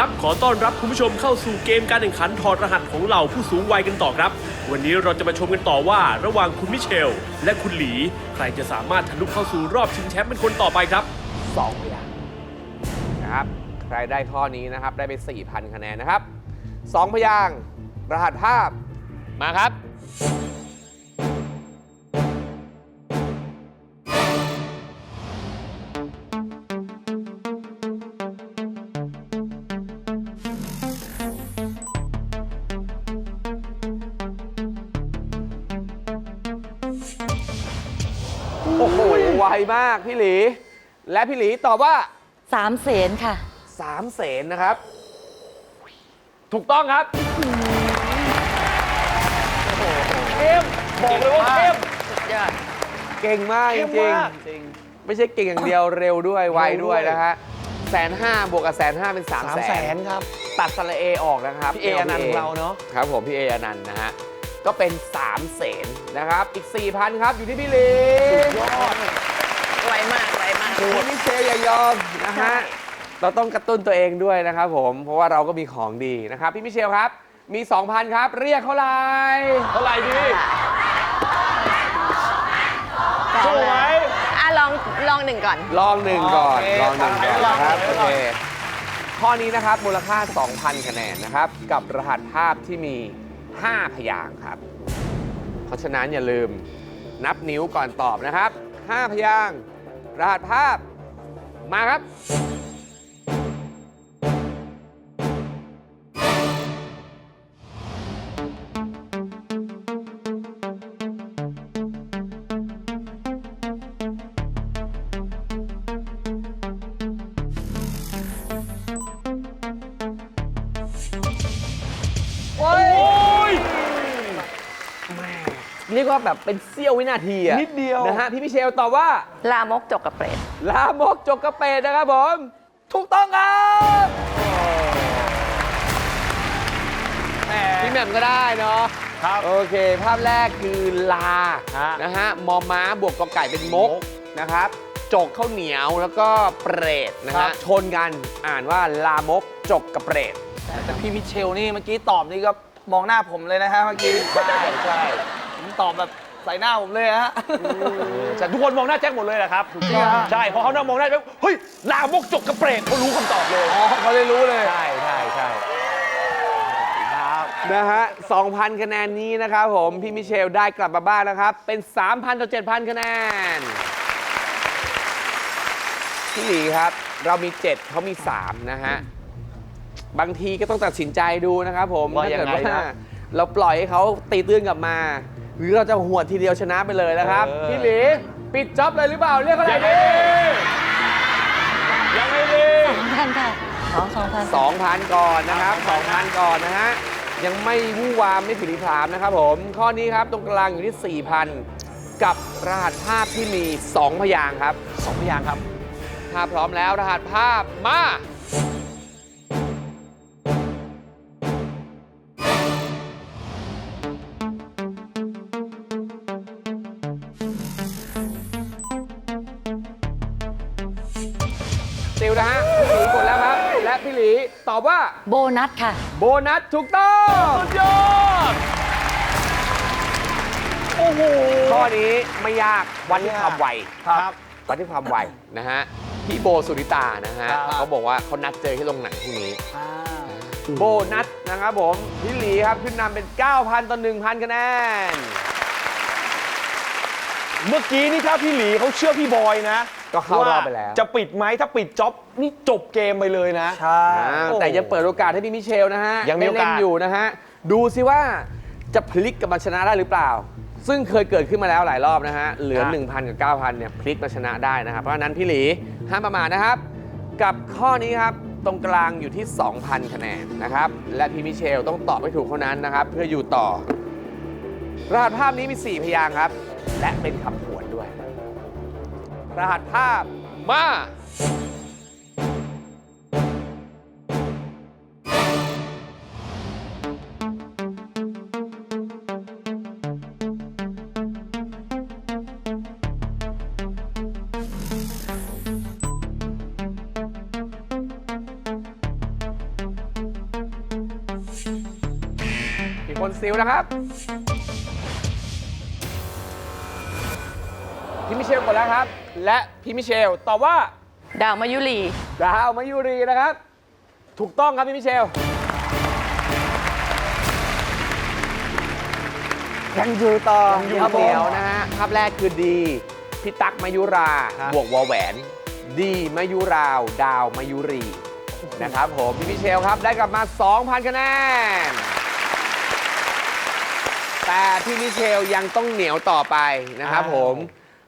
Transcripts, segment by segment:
ครับ ขอต้อนรับคุณผู้ชมเข้าสู่เกมการแข่งขันถอดรหัสของเหล่าผู้สูงวัยกันต่อครับ วันนี้เราจะมาชมกันต่อว่า ระหว่างคุณมิเชล และคุณหลี ใครจะสามารถทะลุเข้าสู่รอบชิงแชมป์เป็นคนต่อไปครับ สองพยางค์นะครับ ใครได้ข้อนี้นะครับ ได้ไป 4,000 คะแนนนะครับสองพยางค์รหัสภาพ มาครับ มากพี่หลี และพี่หลีตอบว่าสามเสนค่ะ สามเสนนะครับ ถูกต้องครับเข้มบอกเลยว่าเข้มยอดเก่งมากจริง ๆไม่ใช่เก่งอย่างเดียวเร็วด้วยไวด้วยนะฮะแสนห้าบวกกับแสนห้าเป็นสามสามแสแสนนครับ ตัดสระเอออกนะครับพี่เออนันต์ของเราเนอะ ครับผมพี่เออนันต์นะฮะก็เป็น3เสนนะครับ อีก 4,000 ครับอยู่ที่พี่ลีไวมากไวมากคุณมิเชลอย่ายอมนะฮะ เราต้องกระตุ้นตัวเองด้วยนะครับผม เพราะว่าเราก็มีของดีนะครับ พี่มิเชลครับ มี 2,000 ครับ เรียกเขาไลยเท่าไหร่ดีสู้ไหมอะลองลองหนึ่งก่อน ลองหนึ่งก่อนโอเคลองหนึ่งก่อนนะครับลโอองหนึ่งก่เคอนข้อนี้นะครับมูลค่า 2,000 คะแนนนะครับ กับรหัสภาพที่มี 5 พยางค์ครับ เพราะฉะนั้นอย่าลืมนับนิ้วก่อนตอบนะครับ 5 พยางค์ รหัสภาพมาครับ ว่าแบบเป็นเสี้ยววินาทีอะนิดเดียว นะฮะพี่มิเชลตอบว่า ลามกจกกับเปรตลามกจกกระเปดนะครับผม ถูกต้องครับพี่แหม่มก็ได้เนาะครับ โอเค ภาพแรกคือลาฮะนะฮะมอม้าบวกกอไก่เป็นมกมกนะครับจกข้าวเหนียวแล้วก็เปรตนะครัฮะบ ชนกันอ่านว่าลามกจกกับเปรตแต่พี่มิเชลนี่เมื่อกี้ตอบนี่ก็มองหน้าผมเลยนะฮะเมื่อกี้ใช่ใช่ผม ตอบแบบใส่หน้าผมเลยฮะ แต่ทุกคนมองหน้าแจ็คหมดเลยแหละครับจริงเหรอใช่เพราะเขาหน้ามองหน้าแจ็คเฮ้ยลามกจกกระเปรตเขารู้คำตอบเลย อ๋อเขาเลยรู้เลย ใช่ใช่ใช่ครับนะฮะ2,000 คะแนนนี้นะครับผม พี่มิเชลได้กลับมาบ้านนะครับ เป็น 3,000 ต่อ 7,000 คะแนน พี่หลีครับ เรามี 7 เขามี 3 นะฮะ บางทีก็ต้องตัดสินใจดูนะครับผมว่าถ้ายังเกิดไงว่านะ เราปล่อยให้เขาตีตื้นกลับมา หรือเราจะหวดทีเดียวชนะไปเลยนะครับ เออ พี่หลี ปิดจ็อบเลยหรือเปล่า เรียกเขาไหนดียังไงดี สองพันค่ะสองสองพัน2,000ก่อนนะครับ2,000ก่อนนะฮะ ยังไม่วู่วามไม่ผิดพลามนะครับผม ข้อนี้ครับตรงกลางอยู่ที่ 4,000 กับรหัสภาพที่มี 2 พยางค์ครับสองพยางค์ครับ ถ้าพร้อมแล้วรหัสภาพมา ติวนะฮะพี่หลีกดแล้วครับ และพี่หลีตอบว่าโบนัสค่ะ โบนัสถูกต้องสุดยอดโอ้โหข้อนี้ไม่ยากวัดที่ความไวครับ วัดที่ความไวนะฮะพี่โบสุริตานะฮะครับ เขาบอกว่าเขานัดเจอที่โรงหนังพรุ่งนี้ อ่าโบนัสนะครับผมพี่หลีครับขึ้นนำเป็น 9,000 ต่อ 1,000คะแนน เมื่อกี้นี่ถ้าพี่หลีเขาเชื่อพี่บอยนะก็เข้ารอบไปแล้ว จะปิดไหมถ้าปิดจ็อบนี่จบเกมไปเลยนะ ใช่อ่าแต่ยังเปิดโอกาสให้พี่มิเชลนะฮะยังมีโอกาส ได้เล่นอยู่นะฮะ ดูสิว่าจะพลิกกลับมาชนะได้หรือเปล่า ซึ่งเคยเกิดขึ้นมาแล้วหลายรอบนะฮะ เหลือ 1,000 กับ 9,000 เนี่ยพลิกมาชนะได้นะครับ เพราะฉะนั้นพี่หลีห้ามประมาทนะครับ กับข้อนี้ครับ ตรงกลางอยู่ที่ 2,000 คะแนนนะครับ และพี่มิเชลต้องตอบให้ถูกเท่านั้นนะครับ เพื่ออยู่ต่อ รหัสภาพนี้มี 4 พยางค์ครับ และเป็นคำผวนด้วย รหัสภาพมามีคนซิลนะครับพี่มิเชลกดแล้วครับ และพี่มิเชลตอบว่า ดาวมายุรี ดาวมายุรีนะครับ ถูกต้องครับพี่มิเชลยังอยู่ต่อยังอยู่ครับต่อเดียวนะฮะภาพแรกคือดีพี่ตั๊กมายุราครับบวกวอแหวน ดีมายุราว ดาวมายุรีนะครับผมพี่มิเชลครับได้กลับมา 2,000 คะแนน แต่พี่มิเชลยังต้องเหนียวต่อไปนะครับผม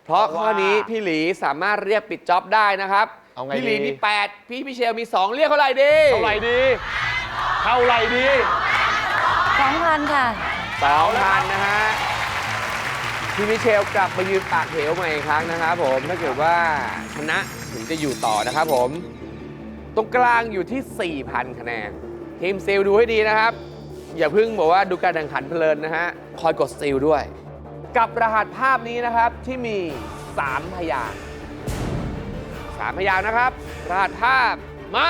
เพราะข้อนี้พี่หลีสามารถเรียกปิดจ็อบได้นะครับ เอาไงพี่หลีดีมี 8 พี่มิเชลมี 2 เรียกเท่าไหร่ดีเท่าไหร่ดี เท่าไหร่ดี2,000ค่ะ สองพันนะฮะ พี่มิเชลกลับมายืนปากเหวใหม่อีกครั้งนะครับผม ถ้าเกิดว่าชนะถึงจะอยู่ต่อนะครับผม ตรงกลางอยู่ที่ 4,000 คะแนน ทีมซิลดูให้ดีนะครับ อย่าเพิ่งบอกว่าดูการแข่งขันเพลินนะฮะ คอยกดซิลด้วย กับรหัสภาพนี้นะครับที่มี 3 พยางค์สามพยางค์นะครับ รหัสภาพมา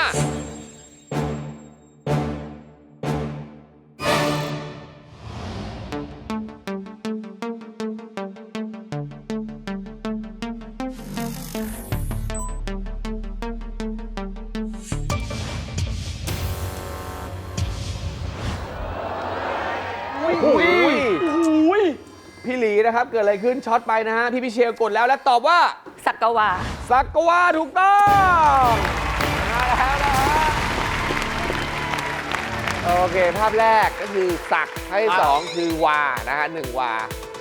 อุ้ยโอ้ยอุ้ย พี่หลีนะครับ เกิดอะไรขึ้นช็อตไปนะฮะ พี่พิเชลกดแล้วและตอบว่า สักกวา สักกวาถูกต้องมาแล้วนะฮะโอเค ภาพแรกก็คือสักภาพที่สองคือวานะฮะหนึ่งวา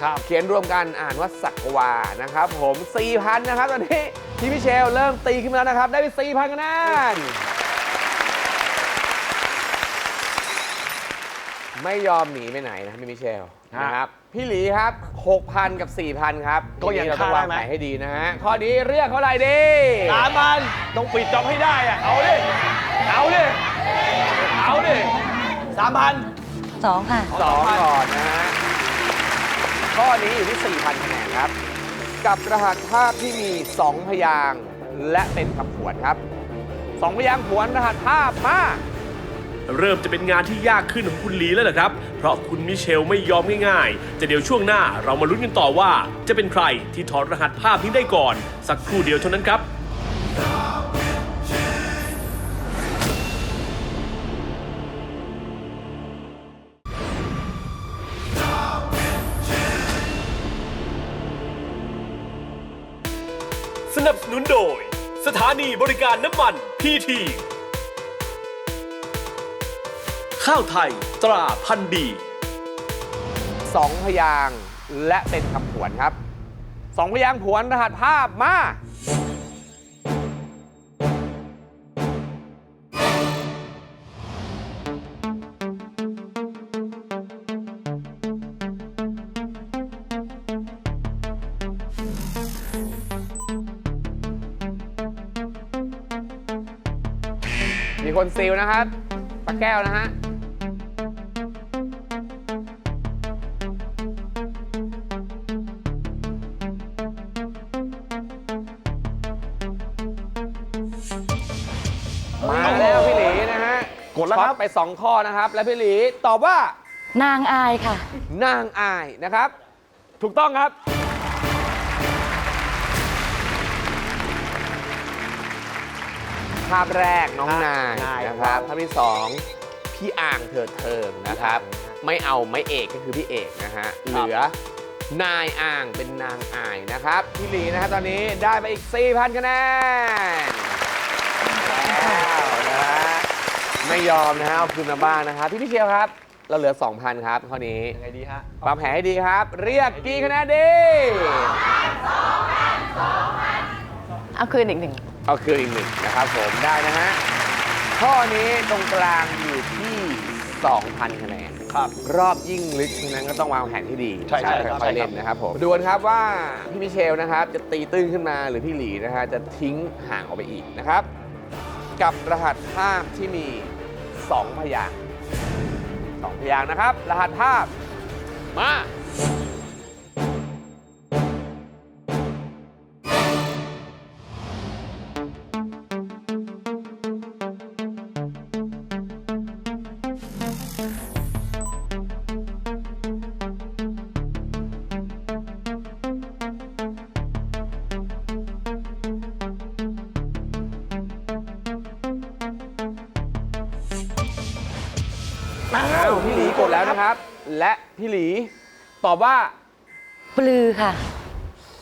ครับ เขียนรวมกันอ่านว่าสักกวานะครับ ผม4,000นะครับตอนนี้พี่พิเชลเริ่มตีขึ้นมาแล้วนะครับ ได้ไป4,000คะแนนไม่ยอมหนีไปไหนนะครับพี่มิเชลฮะ นะครับพี่หลีครับ 6,000 กับ 4,000 ครับก็ยังทีนี้เราต้องางฆ่าวได้ไหมแผนให้ดีนะฮะข้อนี้เรียกเท่าไหร่ดีสามพันต้องปิดจ็อบให้ได้อะเอาดิเอาดิเอาดิสามพัน2ค่ะสองก่อนนะฮะข้อนี้อยู่ที่ 4,000คะแนนครับ กับรหัสภาพที่มี 2 พยางค์และเป็นคำผวนครับ 2 พยางค์ผวนรหัสภาพมา เริ่มจะเป็นงานที่ยากขึ้นของคุณลีแล้วล่ะครับ เพราะคุณมิเชลไม่ยอมง่ายๆแต่เดี๋ยวช่วงหน้าเรามาลุ้นกันต่อว่า จะเป็นใครที่ถอดรหัสภาพนี้ได้ก่อน สักครู่เดียวเท่านั้นครับสนับสนุนโดย สถานีบริการน้ำมันพีที ข้าวไทย ตราพันธุ์ดี2พยางค์และเป็นคำผวนครับ2พยางค์ผวนรหัสภาพมามีคนซิลนะครับปลาแก้วนะฮะ ดแล้วครับช็อตไป 2 ข้อนะครับ และพี่หลีตอบว่า นางอายค่ะ นางอายนะครับ ถูกต้องครับ ภาพแรกน้องนายนายนะครับ ภาพที่สองพี่อ่างเถิดเทิงนะครับ ไม่เอาไม่เอกก็คือพี่เอกนะฮะ เหลือนายอ่างเป็นนางอายนะครับ พี่หลีนะฮะตอนนี้ได้ไปอีก4,000คะแนนแล้วนะฮะ ไม่ยอมนะฮะเอาคืนมาบ้างนะครับพี่พี่เชียวครับ เราเหลือ 2,000 ครับข้อนี้ยังไงดีฮะวางแผนให้ดีครับ เรียกกี่คะแนนดีเอาคืนอีกหนึ่งเอาคืนอีกหนึ่งนะครับผมได้นะฮะข้อนี้ตรงกลางอยู่ที่ 2,000 คะแนน ครับ รอบยิ่งลึกฉะนั้นก็ต้องวางแผนที่ดีใช่ใช่ครับค่อยๆเล่นนะครับผมดูกันครับว่าพี่มิเชลนะครับ จะตีตื้นขึ้นมาหรือพี่หลีนะฮะจะทิ้งห่างออกไปอีกนะครับ กับรหัสภาพที่มี 2 พยางค์สองพยางค์นะครับ รหัสภาพมา และพี่หลี ตอบว่าปลือค่ะ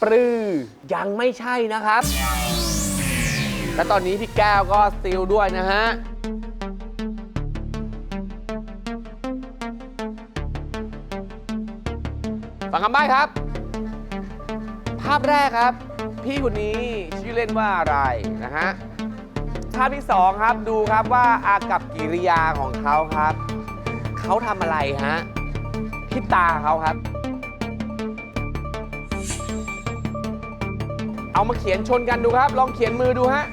ปรือยังไม่ใช่นะครับ และตอนนี้พี่แก้วก็สติลด้วยนะฮะ ฟังคำใบ้ครับ ภาพแรกครับ พี่คนนี้ชื่อเล่นว่าอะไรนะฮะ ภาพที่สองครับดูครับว่าอากับกิริยาของเขาครับ เขาทำอะไรฮะ ที่ตาเขาครับ เอามาเขียนชนกันดูครับ ลองเขียนมือดูฮะ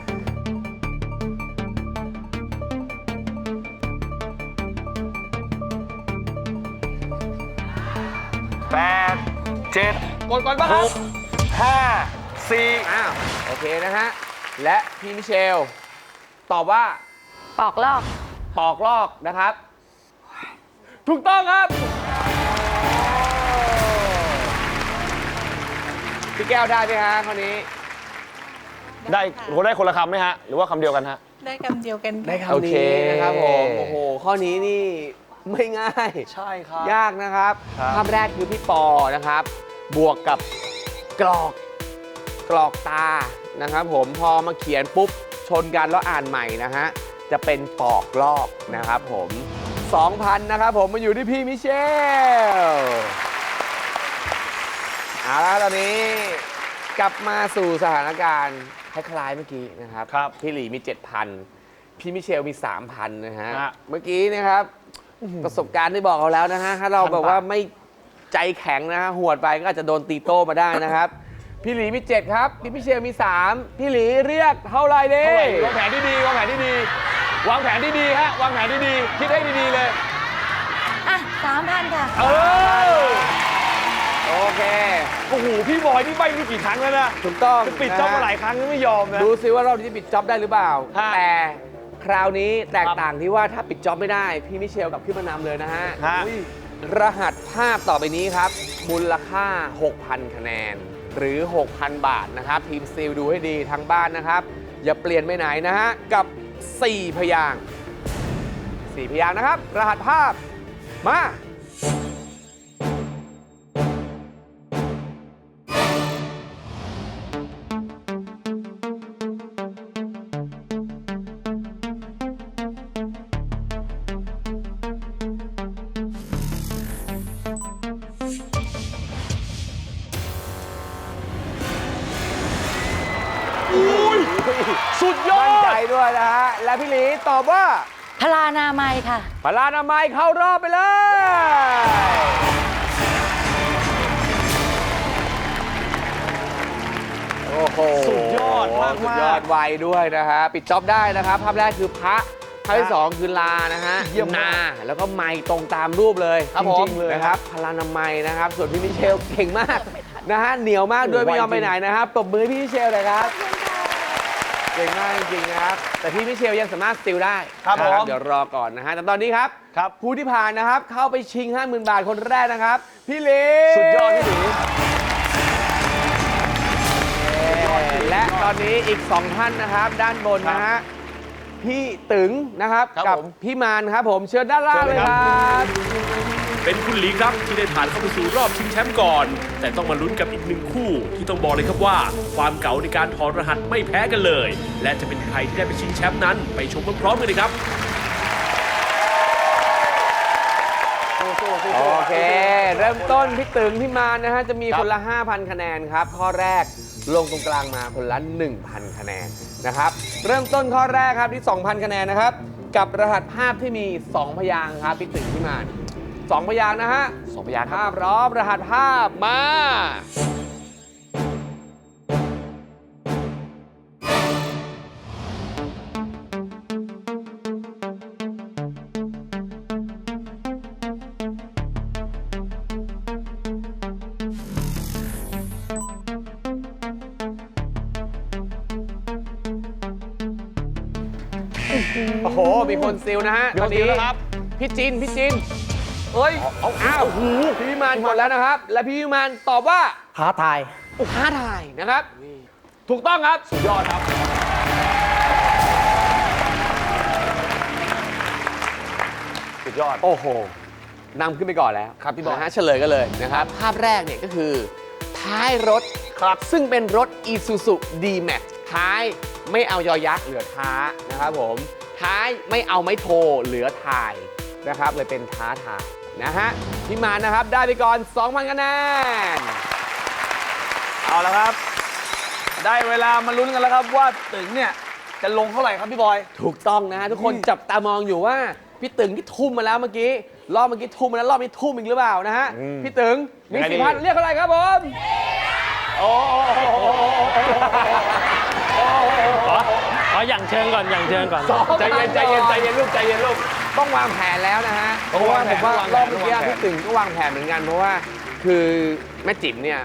แปดเจ็ดกดก่อนป่ะคหรับกห้าสี่อ้าวโอเคนะฮะ และพี่มิเชล ตอบว่า ปอกลอก ปอกลอกนะครับ ถูกต้องครับ พี่แก้วได้ไหมฮะข้อนี้ ได้โหได้คนละคำไหมฮะ หรือว่าคำเดียวกันฮะ ได้คำเดียวกันค่ะได้คำนี้นะครับผมโอ้โห ข้อนี้นี่ไม่ง่าย ใช่ครับ ยากนะครับครับ ภาพแรกคือพี่ปอนะครับ บวกกับกรอกกรอกตานะครับผมพอมาเขียนปุ๊บชนกันแล้วอ่านใหม่นะฮะ จะเป็นปอกลอกนะครับผม 2,000 นะครับผมมาอยู่ที่พี่มิเชล เอาละตอนนี้กลับมาสู่สถานการณ์คล้ายๆเมื่อกี้นะครับครับพี่หลีมี 7,000 พี่มิเชลมี 3,000 นะฮะ ฮะเมื่อกี้นะครับประสบการณ์ได้บอกเราแล้วนะฮะ ถ้าเราพันแบบว่าบาทไม่ใจแข็งนะฮะหวดไปก็อาจจะโดนตีโต้มาได้นะครับ พี่หลีมี 7 ครับ พี่พิเชลมี 3 พี่หลีเรียกเท่าไหร่เด้เท่าไหร่วางแผนที่ดีวางแผนที่ดี วางแผนที่ดีฮะวางแผนที่ดีคิดให้ดีๆเลย อะสามพันค่ะ เออ โอเค โอ้โห พี่บอยนี่ใบนี่กี่ครั้งแล้วนะถูกต้องจะปิดจ็อบนะมาฮะหลายครั้งก็ไม่ยอมนะ ดูซิว่าเราจะปิดจ็อบได้หรือเปล่า ฮะแต่คราวนี้แตกครับต่างที่ว่าถ้าปิดจ็อบไม่ได้ พี่มิเชลกับพี่มานำเลยนะฮะฮะ อุ้ยรหัสภาพต่อไปนี้ครับ มูลค่า 6,000 คะแนน หรือ 6,000 บาทนะครับ ทีมซีลดูให้ดีทางบ้านนะครับ อย่าเปลี่ยนไปไหนนะฮะ กับ 4 พยางค์4พยางค์นะครับ รหัสภาพมา ค่ะ พลานามัยเข้ารอบไปเลย โอ้โหสุดยอดมากๆ สุดยอดไวด้วยนะฮะ ปิดจ็อบได้นะครับ ภาพแรกคือพระ ภาพที่สองคือลานะฮะเยี่ยมนามากแล้วก็ไม้ตรงตามรูปเลยครับผมจริงๆเลยนะครับ พลานามัยนะครับ ส่วนพี่มิเชลเก่งมากนะฮะ เหนียวมากด้วยโอ้โหไม่ยอมไวจริงไปไหนนะครับ ตบมือให้พี่มิเชลเลยครับ เก่งมากจริงๆนะครับ แต่พี่มิเชลยังสามารถสติลได้ครับนะผมเดี๋ยวรอก่อนนะฮะแต่ตอนนี้ครับ ครับ ผู้ที่ผ่านนะครับ เข้าไปชิง 50,000 บาทคนแรกนะครับ พี่เล็สุดยอดพี่หลี และตอนนี้อีก 2 ท่านนะครับ ด้านบนนะฮะ พี่ตึงนะครับ ครับกัผม พี่มานครับผมเชิญด้านล่างเชิญเลเลยยคครัรับบเป็นคุณหลีครับที่ได้ผ่านเข้าไปสู่รอบชิงแชมป์ก่อน แต่ต้องมาลุ้นกับอีกหนึ่งคู่ ที่ต้องบอกเลยครับว่า ความเก๋าในการถอดรหัสไม่แพ้กันเลย และจะเป็นใครที่ได้ไปชิงแชมป์นั้น ไปชมพร้อมๆกันเลยครับ โอเค เริ่มต้นพี่ตึงพี่มานนะฮะ จะมีครับคนละ 5,000 คะแนนครับ ข้อแรกลงตรงกลางมาคนละ 1,000 คะแนนนะครับ เริ่มต้นข้อแรกครับที่ 2,000 คะแนนนะครับ กับรหัสภาพที่มี 2 พยางค์ครับพี่ตึงพี่มานสองพยางค์นะฮะสองพยางค์ครับภาพพร้อมรหัสภาพมา โอ้โห มีคนซิลนะฮะมีคนซิลนะครับ พี่จิน พี่จินเฮ้ยเอาอ้าวพี่วิมานกดแล้วนะครับ และพี่วิมานตอบว่าท้าทายท้าทายนะครับ ถูกต้องครับ สุดยอดครับ สุดยอด โอ้โหนำขึ้นไปก่อนแล้วครับพี่บอลนะฮะเฉลยกันเลยนะครับ ภาพแรกเนี่ยก็คือ ท้ายรถครับ ซึ่งเป็นรถ Isuzu D-Max ท้ายไม่เอายอยักษ์เหลือท้านะครับผม ท้ายไม่เอาไม้โทเหลือทายนะครับ เลยเป็นท้าทายนะฮะพี่มานนะครับได้ไปก่อน 2,000คะแนนเอาละครับ ได้เวลามาลุ้นกันแล้วครับว่าตึงเนี่ยจะลงเท่าไหร่ครับพี่บอย ถูกต้องนะฮะทุกคนจับตามองอยู่ว่า พี่ตึงที่ทุ่มมาแล้วเมื่อกี้รอบเมื่อกี้ทุ่มมาแล้วรอบนี้ทุ่มอีกหรือเปล่านะฮะอืมพี่ตึงมียังไงดี สี่พันเรียกเท่าไหร่ครับผมโอ้โห ขออย่างเชิงก่อนอย่างเชิงก่อน ใจเย็นใจเย็นใจเย็นลูกใจเย็นลูก ต้องวางแผนแล้วนะฮะ เพต้องราะว่าวางแผผนมว่าต้องวางแผนรอบเมื่อกี้ต้องวางแผนพี่ตึงก็วางแผนเหมือนกัน เพราะว่าคือแม่จิ๋มเนี่ย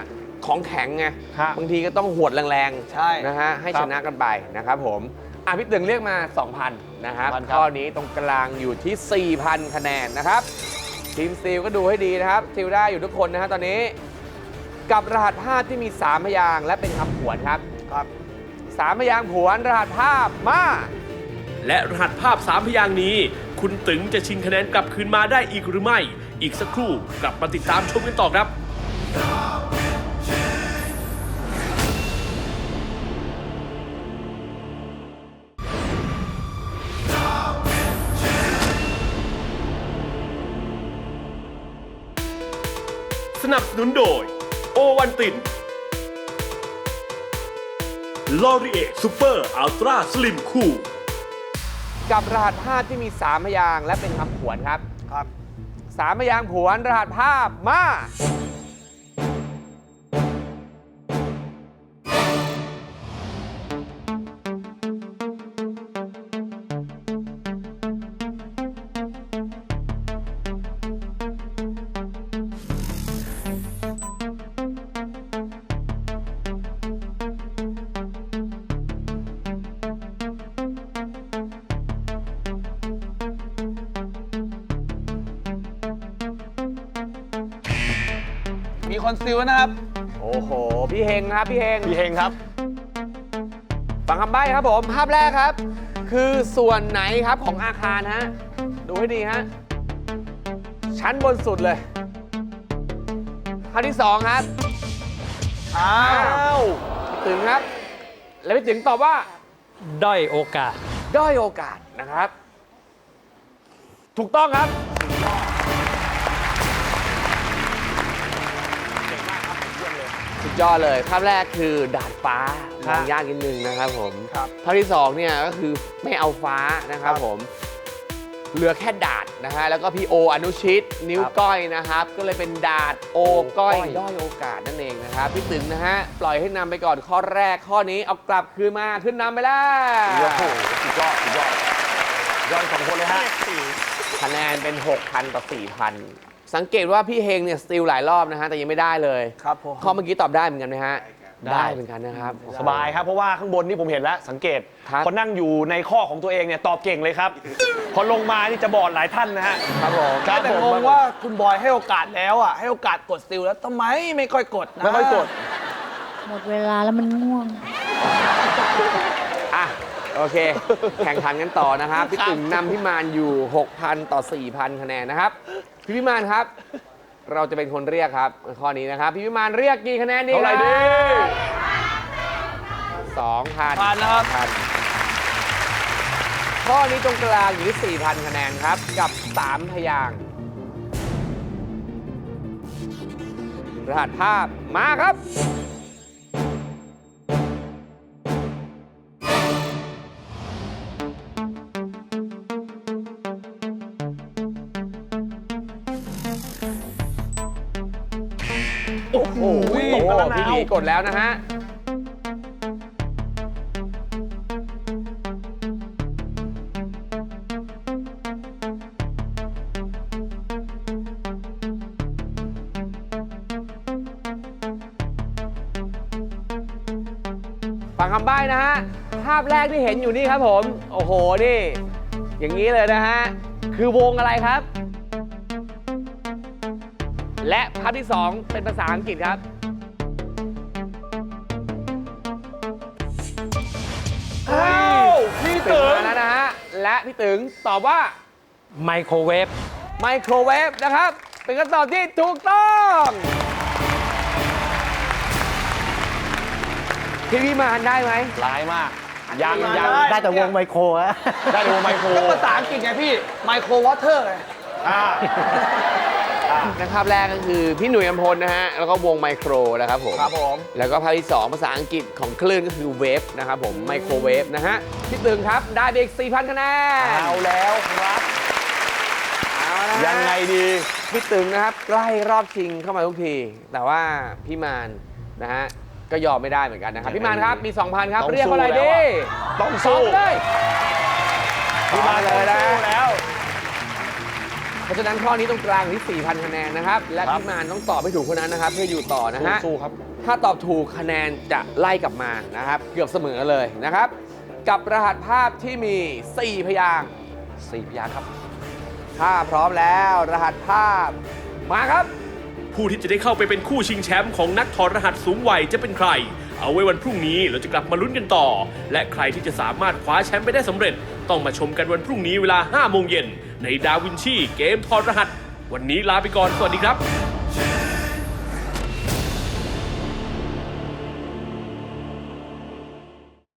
ของแข็งไงฮะบางทีก็ต้องหวดแรงใช่นะฮะให้ครัชบนะกันไปนะครับผมอะพี่ตึงเรียกมา 2,000 นะครับ2,000ครับ ข้อนี้ตรงกลางอยู่ที่ 4,000 คะแนนนะครับ ทีมซิลก็ดูให้ดีนะครับซิลได้อยู่ทุกคนนะฮะตอนนี้ กับรหัสภาพที่มี 3 พยางค์และเป็นคำผวนครับ ครับ สามพยางค์ผวนรหัสภาพมา และรหัสภาพสามพยางค์นี้ คุณตึงจะชิงคะแนนกลับคืนมาได้อีกหรือไม่ อีกสักครู่กลับมาติดตามชมกันต่อครับ สนับสนุนโดย โอวันติน ลอรีเอซูเปอร์อัลตร้าสลิมคูลกับรหัสภาพที่มี 3 พยางค์และเป็นคำผวนครับ ครับ สามพยางค์ผวนรหัสภาพมา มีคนซิลนะครับ โอ้โห พี่เฮงครับพี่เฮงพี่เฮงครับ ฟังคำใบ้ครับผม ภาพแรกครับ คือส่วนไหนครับของอาคารฮะ ดูให้ดีฮะ ชั้นบนสุดเลย ภาพที่2ครับ อ้าวพี่ตึงครับ แล้วพี่ตึงตอบว่า ด้อยโอกาส ด้อยโอกาสนะครับ ถูกต้องครับ ยอดเลย ภาพแรกคือดาดฟ้ามองยากนิดนึงนะครับผม ครับภาพที่สองเนี่ยก็คือไม่เอาฟ้านะครับผม เหลือแค่ดาดนะฮะ แล้วก็พี่โออนุชิต นิ้วก้อยนะครับ ก็เลยเป็นดาดโอก้อยโอก้อยด้อยโอกาสนั่นเองนะครับ พี่ตึงนะฮะ ปล่อยให้นำไปก่อนข้อแรกข้อนี้เอากลับคืนมาขึ้นนำไปแล้ว โอ้โหสุดยอดสุดยอดยอดสองคนเลยฮะ คะแนนเป็น 6,000 ต่อ 4,000 สังเกตว่าพี่เฮงเนี่ยสติลหลายรอบนะฮะแต่ยังไม่ได้เลยครับผม ข้อเมื่อกี้ตอบได้เหมือนกันไหมฮะได้เหมือนกันนะครับ สบายครับ เพราะว่าข้างบนนี่ผมเห็นแล้ว สังเกตครับ พอนั่งอยู่ในข้อของตัวเองเนี่ยตอบเก่งเลยครับ พอลงมานี่จะบอดหลายท่านนะฮะครับผมแต่งงว่าคุณบอยให้โอกาสแล้วอะ ให้โอกาสกดสติลแล้วทำไมไม่ค่อยกดนะไม่ค่อยกด หมดเวลาแล้วมันง่วง อะ โอเค แข่งขันกันต่อนะครับ พี่ตึงนำพี่มานอยู่ 6,000 ต่อ 4,000 คะแนนนะครับ พี่พิมานครับ เราจะเป็นคนเรียกครับข้อนี้นะครับ พี่พิมานเรียกกี่คะแนนดีเท่าไหร่ดีสองพันผ่านนะครับ พันข้อนี้ตรงกลางอยู่ที่4,000คะแนนครับ กับ3พยางค์รหัสภาพมาครับ โอ้โหตกไปแล้วนะพี่หลีกดแล้วนะฮะฟังคำใบ้นะฮะ ภาพแรกที่เห็นอยู่นี่ครับผม โอ้โห นี่ อย่างนี้เลยนะฮะ คือวงอะไรครับ และภาพที่ 2 เป็นภาษาอังกฤษครับ อ้าวพี่ตึตึงงมาแล้วนะฮะ และพี่ตึงตอบว่าไมโครเวฟไมโครเวฟนะครับ เป็นคำตอบที่ถูกต้องพี่พี่มานได้ไหม ร้ายมาก ยังยังได้แต่วงไมโครได้ดูไมโครก็ภาษาอังกฤษไงพี่ไมโครวอเตอร์ไง อ่า นะครับแรกก็คือพี่หนุ่ยอัมพลนะฮะ แล้วก็วงไมโครนะครับผม ครับผม แล้วก็ภาพที่ 2 ภาษาอังกฤษของคลื่นก็คือเวฟนะครับผมไมโครเวฟนะฮะพี่ตึงครับได้ไปอีก4,000คะแนนเอาแล้วครับเอาละฮะยังไงดี พี่ตึงนะครับใกล้รอบชิงเข้ามาทุกที แต่ว่าพี่มานนะฮะก็ยอมไม่ได้เหมือนกันนะครับพี่มานครับมี 2,000 ครับ ต้องเรียกว่าอะไรสู้ดีแล้วอะต้องสู้ตบเลยพี่มาเลยนะสู้แล้ว เพราะฉะนั้นข้อนี้ตรงกลางที่ 4,000 คะแนนนะครับ และครับพี่มานต้องตอบให้ถูกคนนั้นนะครับ เพื่ออยู่ต่อนะฮะสู้ๆครับ ถ้าตอบถูกคะแนนจะไล่กลับมานะครับ เกือบเสมอเลยนะครับ กับรหัสภาพที่มี 4 พยางค์4พยางค์ครับ ถ้าพร้อมแล้วรหัสภาพมาครับ ผู้ที่จะได้เข้าไปเป็นคู่ชิงแชมป์ของนักถอดรหัสสูงวัยจะเป็นใคร เอาไว้วันพรุ่งนี้เราจะกลับมาลุ้นกันต่อ และใครที่จะสามารถคว้าแชมป์ไปได้สำเร็จ ต้องมาชมกันวันพรุ่งนี้เวลา 5 โมงเย็นในดาวินชีเกมทอดรหัส วันนี้ลาไปก่อน สวัสดีครับ